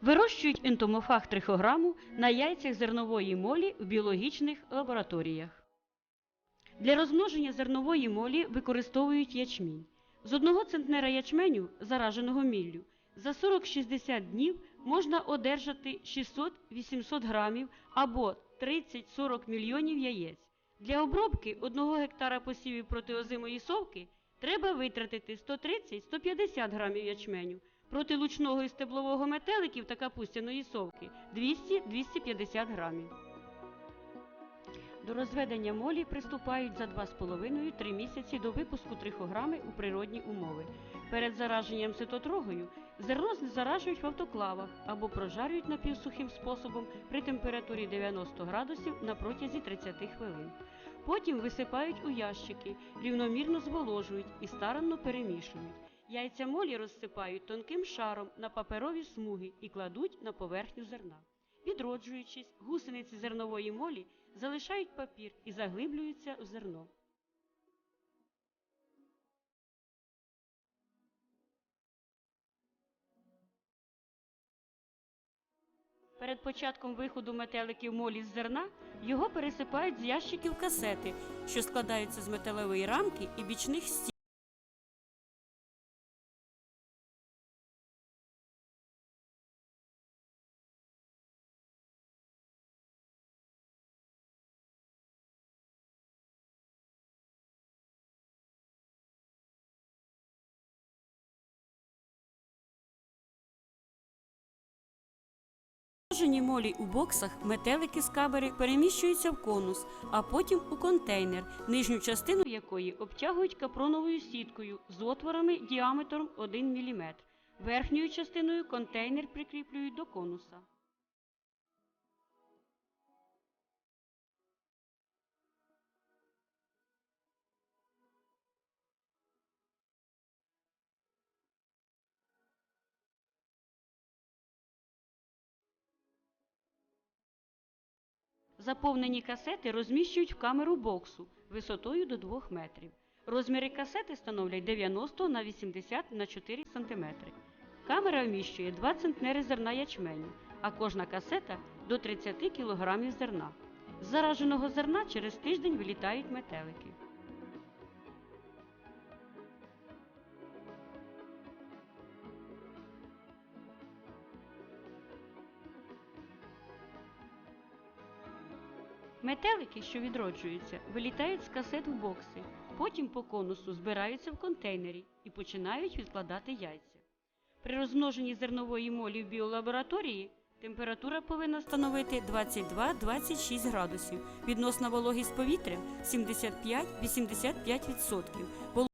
Вирощують ентомофаг трихограму на яйцях зернової молі в біологічних лабораторіях. Для розмноження зернової молі використовують ячмінь. З одного центнера ячменю, зараженого міллю, за 40-60 днів можна одержати 600-800 грамів або 30-40 мільйонів яєць. Для обробки 1 гектара посівів проти озимої совки треба витратити 130-150 грамів ячменю, проти лучного і стеблового метеликів та капустяної совки 200-250 грамів. До розведення молі приступають за 2,5-3 місяці до випуску трихограми у природні умови. Перед зараженням ситотрогою зерно заражують в автоклавах або прожарюють напівсухим способом при температурі 90 градусів на протязі 30 хвилин. Потім висипають у ящики, рівномірно зволожують і старанно перемішують. Яйця молі розсипають тонким шаром на паперові смуги і кладуть на поверхню зерна. Відроджуючись, гусениці зернової молі залишають папір і заглиблюються в зерно. Перед початком виходу метеликів молі з зерна його пересипають з ящиків касети, що складаються з металевої рамки і бічних стін. Зложені молі у боксах метелики з кабери переміщуються в конус, а потім у контейнер, нижню частину якої обтягують капроновою сіткою з отворами діаметром 1 мм. Верхньою частиною контейнер прикріплюють до конуса. Заповнені касети розміщують в камеру боксу висотою до 2 метрів. Розміри касети становлять 90 на 80 на 4 см. Камера вміщує 2 центнери зерна ячменю, а кожна касета до 30 кг зерна. З зараженого зерна через тиждень вилітають метелики. Метелики, що відроджуються, вилітають з касет в бокси, потім по конусу збираються в контейнері і починають відкладати яйця. При розмноженні зернової молі в біолабораторії температура повинна становити 22-26 градусів, відносна вологість повітря 75-85%.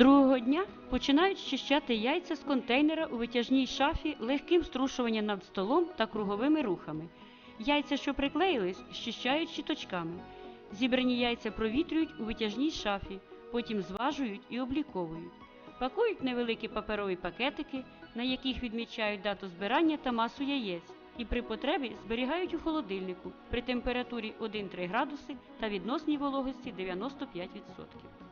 Другого дня починають щищати яйця з контейнера у витяжній шафі легким струшуванням над столом та круговими рухами. Яйця, що приклеїлись, щищають щіточками. Зібрані яйця провітрюють у витяжній шафі, потім зважують і обліковують. Пакують невеликі паперові пакетики, на яких відмічають дату збирання та масу яєць, і при потребі зберігають у холодильнику при температурі 1-3 градуси та відносній вологості 95%.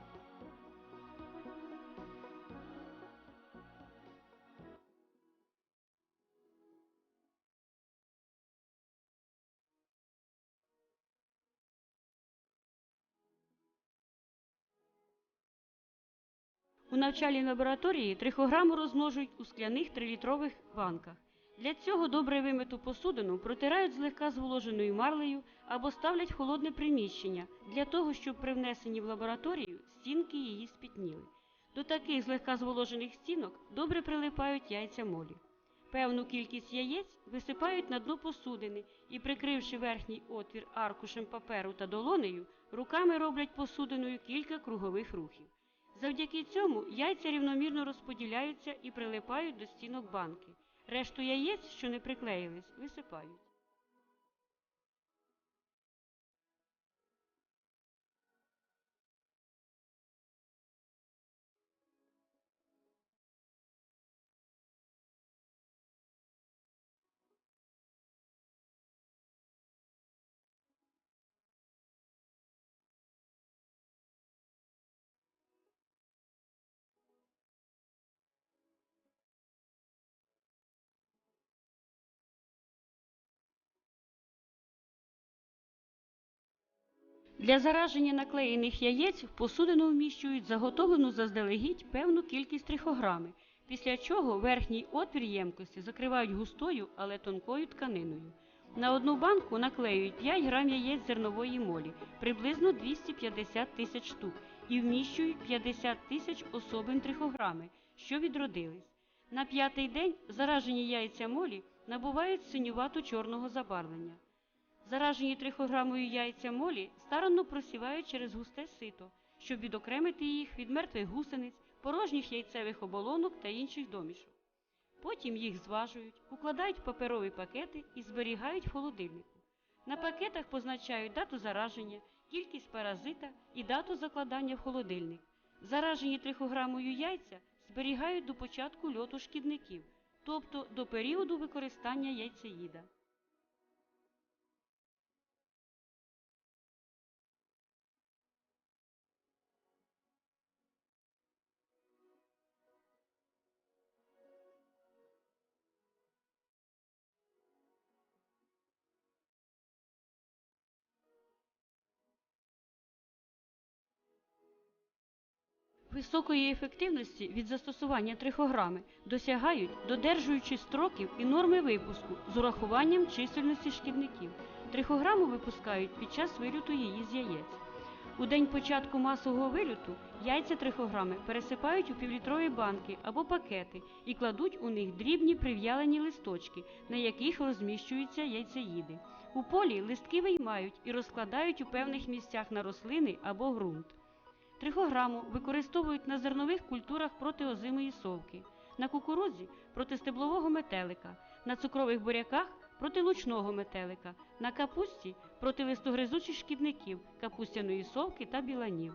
Навчальній лабораторії трихограму розмножують у скляних трилітрових банках. Для цього добре вимиту посудину протирають злегка зволоженою марлею або ставлять в холодне приміщення для того, щоб при внесенні в лабораторію стінки її спітніли. До таких злегка зволожених стінок добре прилипають яйця молі. Певну кількість яєць висипають на дно посудини і, прикривши верхній отвір аркушем паперу та долонею, руками роблять посудиною кілька кругових рухів. Завдяки цьому яйця рівномірно розподіляються і прилипають до стінок банки. Решту яєць, що не приклеїлись, висипають. Для зараження наклеєних яєць в посудину вміщують заготовлену заздалегідь певну кількість трихограми, після чого верхній отвір ємкості закривають густою, але тонкою тканиною. На одну банку наклеюють 5 грам яєць зернової молі, приблизно 250 тисяч штук, і вміщують 50 тисяч особин трихограми, що відродились. На п'ятий день заражені яйця молі набувають синювато чорного забарвлення. Заражені трихограмою яйця молі старанно просівають через густе сито, щоб відокремити їх від мертвих гусениць, порожніх яйцевих оболонок та інших домішок. Потім їх зважують, укладають в паперові пакети і зберігають в холодильнику. На пакетах позначають дату зараження, кількість паразита і дату закладання в холодильник. Заражені трихограмою яйця зберігають до початку льоту шкідників, тобто до періоду використання яйцеїда. Високої ефективності від застосування трихограми досягають, додержуючи строків і норми випуску з урахуванням чисельності шкідників. Трихограму випускають під час вилюту її з яєць. У день початку масового вилюту яйця трихограми пересипають у півлітрові банки або пакети і кладуть у них дрібні прив'ялені листочки, на яких розміщуються яйцеїди. У полі листки виймають і розкладають у певних місцях на рослини або ґрунт. Трихограму використовують на зернових культурах проти озимої совки, на кукурудзі проти стеблового метелика, на цукрових буряках проти лучного метелика, на капусті проти листогризучих шкідників, капустяної совки та біланів.